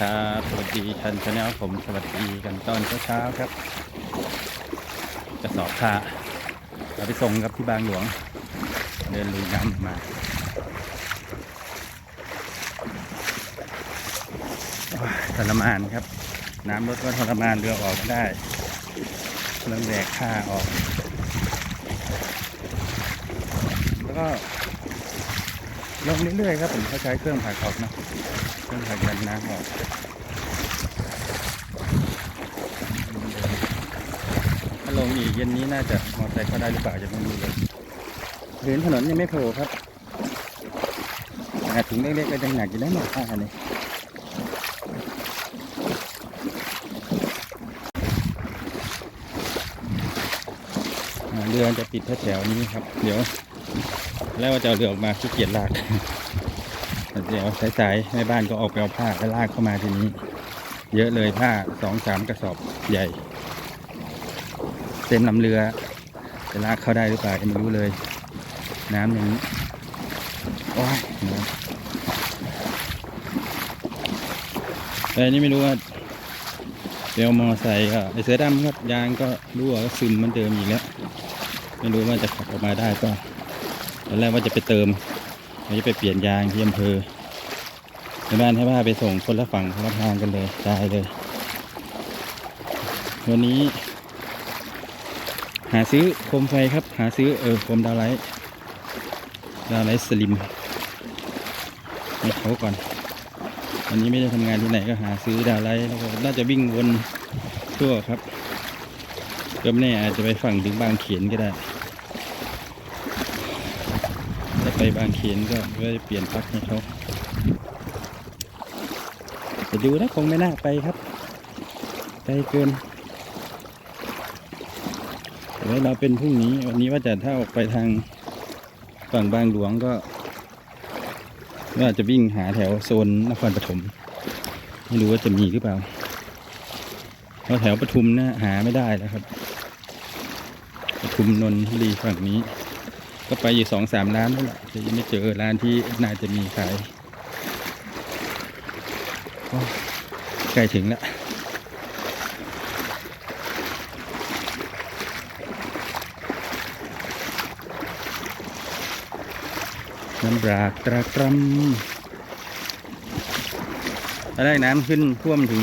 ครับสวัสดีชันชาแนลผมสวัสดีกันตอนเช้าๆครับกระสอบผ้าเราไปส่งครับที่บางหลวง เดินลุยน้ำมาทรมานครับ น้ำลดก็ทรมานเรือออกก็ได้เรื่องแบกผ้าออก แล้วก็ ลงเรื่อยๆครับผมเขาใช้เครื่องผลักออกนะเครื่องผลักดันน้ำออกถ้าลงอีกเย็นนี้น่าจะมอเตอร์ไซค์เข้าได้หรือเปล่าจะไม่รู้เลยพื้นถนนยังไม่โผล่ครับถุงเล็กๆก็ยังหนักอยู่นะหมดผ้าเนี่ยอ่าเรือจะปิดแถวนี้ครับ เดี๋ยว แล้วว่าจะเอาเรือออกมาขี้เกียจลาก เดี๋ยวสายๆแม่บ้านก็ออกไปเอาผ้าแล้วลากเข้ามาทีนี้ เยอะเลยผ้าสองสามกระสอบใหญ่ เต็มลำเรือจะลากเข้าได้หรือเปล่าไม่รู้เลย น้ำอย่างนี้โอ้ยแต่อันนี้ไม่รู้ว่าเดี๋ยวมอไซค์ก็ไอเสือดำครับยางก็รั่วก็ซึมเหมันเดิมอีกแล้ว ไม่รู้ว่าจะขับออกมาได้ก็ อนแรกว่าจะไปเติมเราจะไปเปลี่ยนยางที่อำเภอในบ้านให้ว่าไปส่งคนละฝั่งคนละทางกันเลยได้เลย วันนี้ หาซื้อโคมไฟครับ หาซื้อเออโคมดาวไลท์ดาวไลท์สลิมให้เขาก่อนวันนี้ไม่ได้ทำงานที่ไหนก็หาซื้อดาวไลท์แล้วก็น่าจะวิ่งวนทั่วครับก็ไม่แน่อาจจะไปฝั่งถึงบางเขนก็ได้ ถ้าไปบางเขนก็ก็จะเปลี่ยนพักให้เขาแต่ดูนะคงไม่น่าไปครับไกลเกินแต่ว่าเราเป็นพรุ่งนี้วันนี้ว่าจะถ้าออกไปทางฝั่งบางหลวงก็ว่าจะวิ่งหาแถวโซนนครปฐมไม่รู้ว่าจะมีหรือเปล่าเพราะแถวปทุมนะหาไม่ได้แล้วครับปทุมนนทบุรีฝั่งนี้ ก็ไปอยู่สองสามร้านแล้วแหละแต่ยังไม่เจอร้านที่น่าจะมีขายใกล้ถึงแล้วน้ำบรากตรากรำตอนแรกน้ำขึ้นท่วมถึง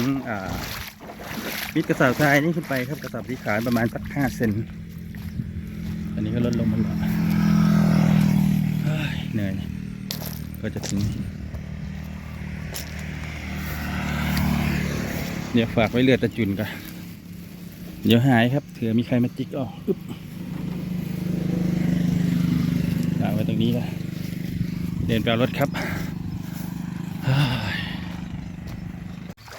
มิดกระสอบทรายนี่ขึ้นไปครับกระสอบที่ขายประมาณสักห้าเซนตอนนี้ก็ลดลงมาหน่อย เหนื่อย ก็จะถึงเดี๋ยวฝากไว้เลือดตะจุนกันเดี๋ยวหายครับเผื่อมีใครมาจิกออกอึ๊บฝากไว้ตรงนี้ละเดินไปรถครับ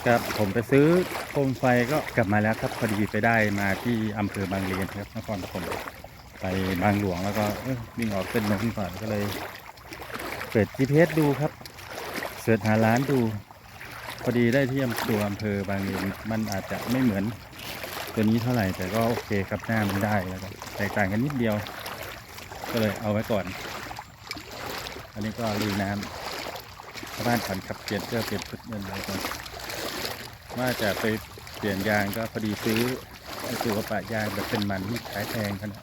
ครับผมไปซื้อโคมไฟก็กลับมาแล้วครับ พอดีไปได้มาที่อำเภอบางเลนครับนครปฐมไปบางหลวงแล้วก็วิ่งออกเส้นนู้นก่อนก็เลย เปิด GPS ดูครับเสิร์ชหาร้านดู พอดีได้ที่อำตัวอำเภอบางเลนมันอาจจะไม่เหมือน ตัวนี้เท่าไหร่แต่ก็โอเคครับหน้ามันได้แล้วก็แตกต่างกันนิดเดียว ก็เลยเอาไว้ก่อน อันนี้ก็ลุยน้ำชาวบ้านผ่อนขับเปลี่ยนเสื้อเปลี่ยนชุดเดินอะไรก่อนว่าจะไปเปลี่ยนยางก็พอดีซื้อไอ้ตัวปะยางแบบเป็นมันที่ขายแพงขนาด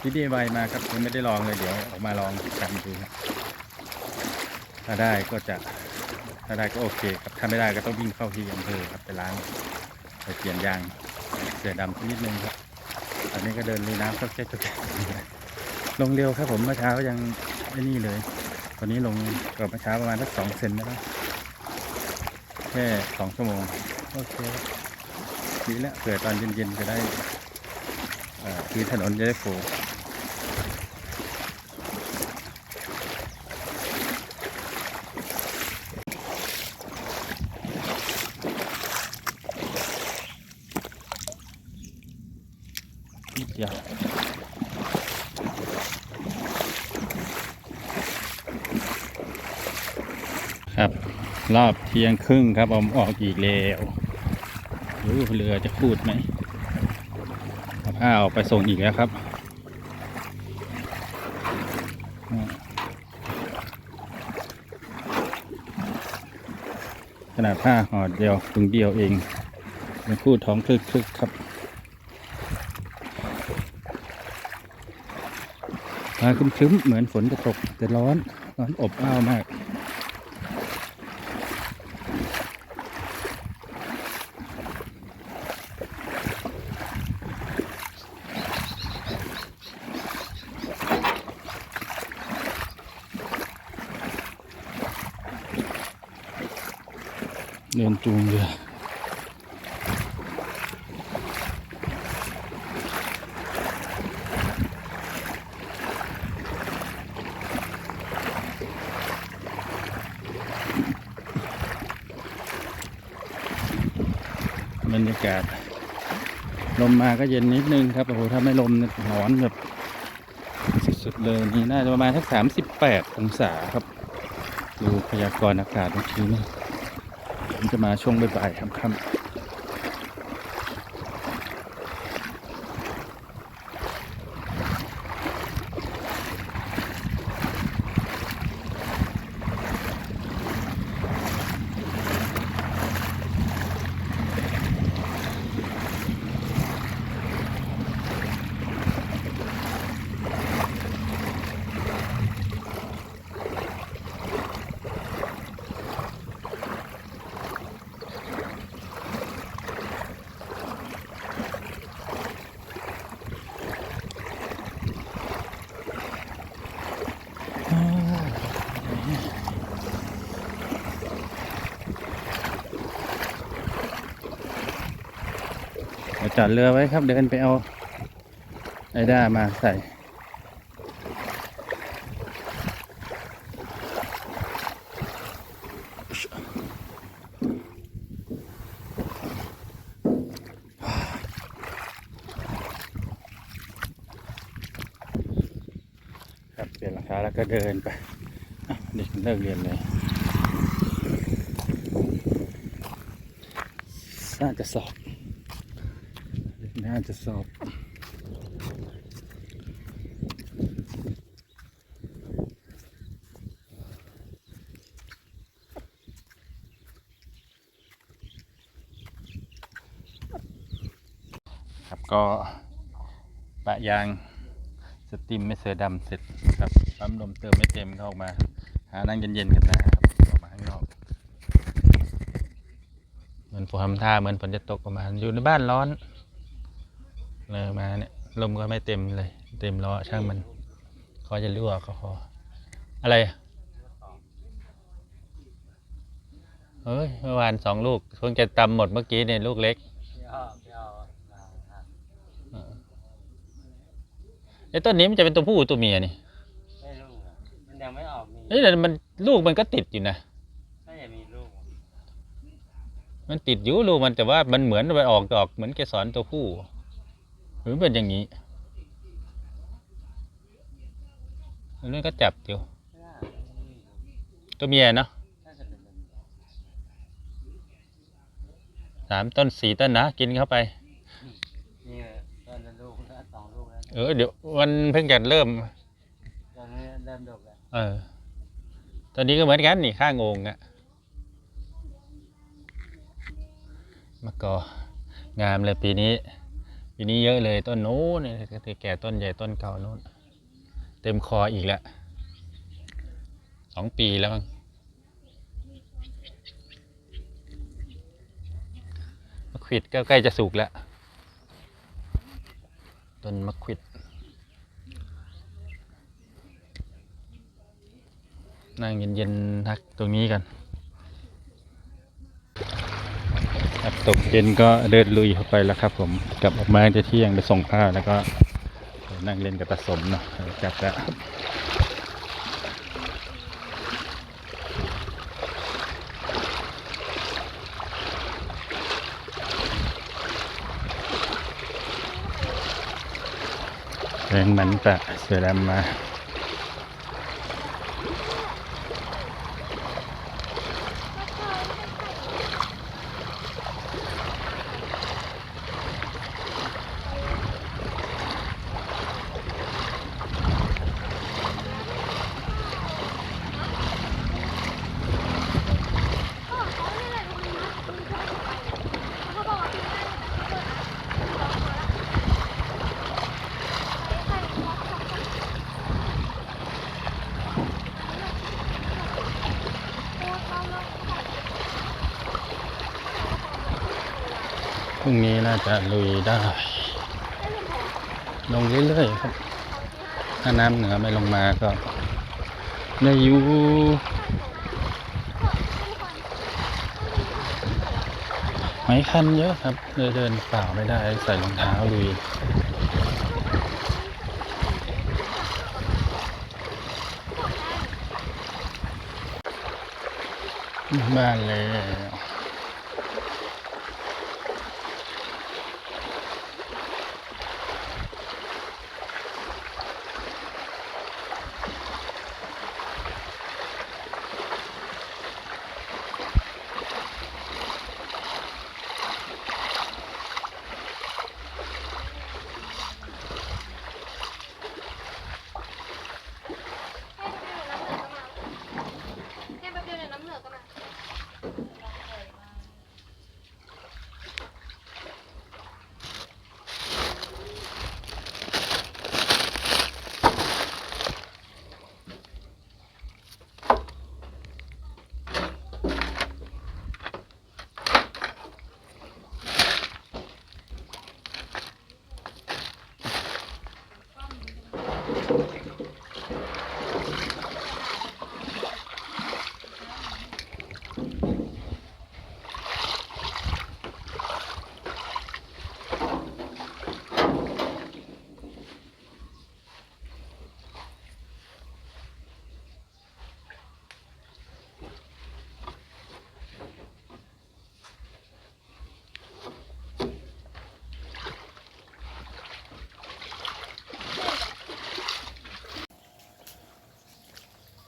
ที่ดีไวมาครับยังไม่ได้ลองเลยเดี๋ยวออกมาลองกันดูครับ ถ้าได้ก็จะถ้าได้ก็โอเคครับถ้าไม่ได้ก็ต้องวิ่งเข้าที่อำเภอครับไปล้างไปเปลี่ยนยางเสือดำนิดนึงครับ อันนี้ก็เดินลุยน้ำก็แค่จะลงเร็วครับผมเมื่อเช้ายังไอ้นี่เลยตอนนี้ลงกับเมื่อเช้าประมาณสักสองเซนนะครับแค่สองชั่วโมงโอเคดีแล้วเผื่อตอนเย็นๆจะได้เอ่อคือถนนจะได้โฟล์นิดเดียว ครับ รอบเที่ยงครึ่งครับผมออกอีกแล้วรู้เรือจะคูดไหมเอาผ้าออกไปส่งอีกแล้วครับขนาดผ้าห่อเดียวถุงเดียวเองเป็นคู่ท้องคลึกๆครับมาคึ้มๆเหมือนฝนจะตกแต่ร้อน ร้อนอบอ้าวมาก รรยากาศ ลมมาก็เย็นนิดนึงครับโอ้โหถ้าไม่ลมเนี่ยร้อนแบบสุดๆเลยนี่น่าจะประมาณทักสามสิบแปดองศาครับ ดูพยากรณ์อากาศเมื่อกี้นี่ผมจะมาช่วงบ่ายๆค่ำ จอดเรือไว้ครับ เดินไปเอาไอด้ามาใส่ ครับเปลี่ยนรองเท้าแล้วก็เดินไปอะเด็กเลิกเรียนเลยน่าจะสอบาจะสอบครับก็ปะยางสตรีมไม่เสือดำเสร็จครับปั๊มลมเติมไม่เต็มก็ออกมา หานั่งเย็นๆกันนะครับออกมาข้างนอกเหมือนฝนทำท่าเหมือนฝนจะตกประมาณอยู่ในบ้านร้อน เลยมาเนี่ยลมก็ไม่เต็มเลย เต็มล้อช่างมันขอจะรั่วก็พออะไรอะเฮ้ยเมื่อวานสองลูกเพิ่งจะตำหมดเมื่อกี้เนี่ยลูกเล็กไอ้ต้นนี้มันจะเป็นตัวผู้หรือตัวเมียนี่ไม่รู้อะมันยังไม่ออกมีเอ้ยแต่มันลูกมันก็ติดอยู่นะน่าจะมีลูก มันติดอยู่ลูกมันแต่ว่ามันเหมือนไปออกดอกเหมือนเกสรตัวผู้ห รือเป็นอย่างนี้แล้วนี่ก็จับอยู่ไม่น่าไม่มีลูกตัวเมียเนาะน่าจะเป็นแบบนี้สามต้นสี่ต้นนะกินเข้าไปนี่ตอนละลูกแล้วสองลูกแล้วเออเดี๋ยวมันเพิ่งจะเริ่มตอนนี้เริ่มดกแล้วเออตอนนี้ก็เหมือนกันนี่ข้างโงอะมะกองามเลยปีนี้ ปีนี้เยอะเลยต้นโน้นเนี่ยแก่ต้นใหญ่ต้นเก่าโน้น เต็มคออีกแล้วสองปีแล้วมั้งมะขวิดก็ใกล้จะสุกแล้ว ต้นมะขวิดนั่งเย็นๆทักตรงนี้กัน ครับตกเย็นก็เดินลุยเข้าไปแล้วครับ ผมกลับออกมาจะเที่ยงไปส่งผ้าแล้วก็นั่งเล่นกับตาสมเนาะกลับแล้วแรงมันตะเสือดำมา พ่อเขาเนี่ยแหละ พรุ่งนี้น่าจะลุยได้ ลงเรื่อยๆครับ ถ้าน้ำเหนือไม่ลงมาก็ได้อยู่ไม้คันเยอะครับเลยเดินเปล่าไม่ได้ใส่รองเท้าลุยบ้านแล้ว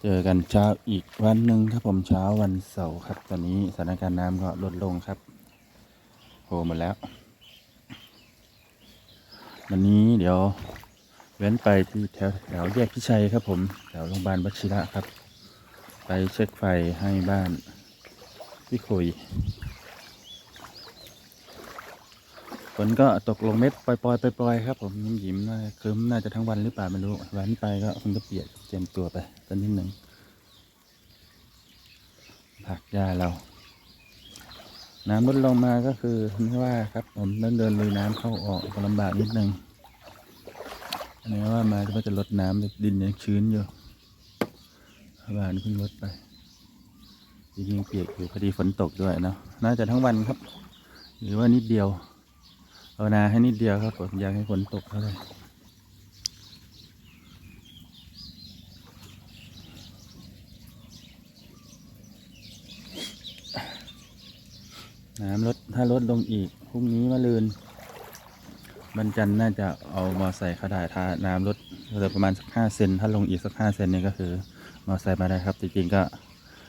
เจอกันเช้าอีกวันหนึ่งครับผมเช้าวันเสาร์ครับ ตอนนี้สถานการณ์น้ำก็ลดลงครับโผล่หมดแล้ว วันนี้เดี๋ยวเว้นไปที่แถวแถวแยกพิชัยครับผมแถวโรงพยาบาลวชิระครับ ไปเช็คไฟให้บ้านพี่คุยฝ นก็ตกลงเม็ดปล่อยๆปล่อยๆครับ ผมยิ้มยิ้มๆน่าจะครึ้มน่าจะทั้งวันหรือเปล่าไม่รู้ว้นไปก็คงจะเปียกเตรียมตัวไปสักนิดหนึ่งผักหญ้าเรา น้ำลดลงมาก็คือไม่ว่าครับ ผมเดินเดินลุยน้ำเข้าออกก็ลำบากนิดหนึ่งอันนี้ว่ามาจะว่าจะลดน้ำดินยังชื้นอยู่บ้านเพิ่งลดไปจริงๆเปียกอยู่พอดีฝนตกด้วยเนาะน่าจะทั้งวันครับ หรือว่านิดเดียวาวนาให้นิดเดียวครับผมอยากให้ฝนตกเท่าไหร่น้ำลดถ้าลดลงอีกพรุ่งนี้มะลืนวันจันน่าจะเอามอใส่เขาได้ถ้าน้ำลดเหลือประมาณสักห้าเซนถ้าลงอีกสักห้าเซนนี่ก็คือมอใส่มาได้ครับ จริงๆก็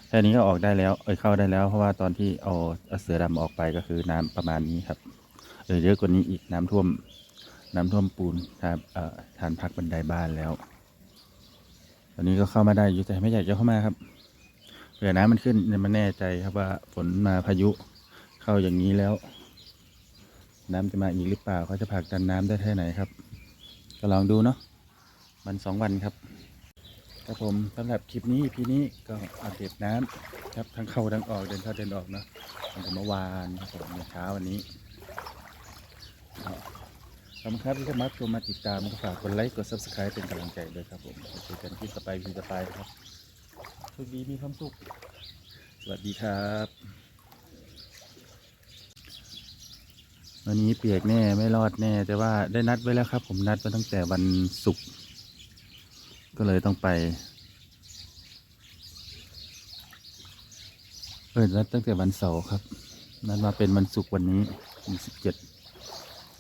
แค่นี้ก็ออกได้แล้วเอ้ยเข้าได้แล้ว เพราะว่าตอนที่เอาเอาเสือดำออกไปก็คือน้ำประมาณนี้ครับ เออเยอะกว่านี้อีกน้ำท่วม น้ำท่วมปูนครับฐานพักบันไดบ้านแล้ว ตอนนี้ก็เข้ามาได้อยู่แต่ไม่อยากจะเข้ามาครับเผื่อน้ำมันขึ้นมันแน่ใจครับว่าฝนมาพายุเข้าอย่างนี้แล้ว น้ำจะมาอีกหรือเปล่าเขาจะผลักดันน้ำได้แค่ไหนครับ ก็ลองดูเนาะวันสองวันครับครับผมสำหรับคลิปนี้พีนี้ก็อัปเดตน้ำครับทั้งเข้าทั้งออกเดินเข้าเดินออกเนาะตั้งแต่เมื่อวานครับผมเช้าวันนี้ ขอบคุณครับที่เข้ามาชมมาติดตามก็ฝากกดไลค์กด subscribe เป็นกำลังใจด้วยครับผมเจอกันที่สไปพีสไปครับโชคดีมีความสุขสวัสดีครับ วันนี้เปียกแน่ไม่รอดแน่ แต่ว่าได้นัดไว้แล้วครับ ผมนัดไว้ตั้งแต่วันศุกร์ก็เลยต้องไป เออนัดตั้งแต่วันเสาร์ครับ นัดมาเป็นวันศุกร์วันนี้วันสิบเจ็ด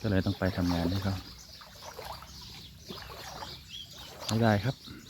ก็เลยต้องไปทำงานให้เขาไม่ได้ครับ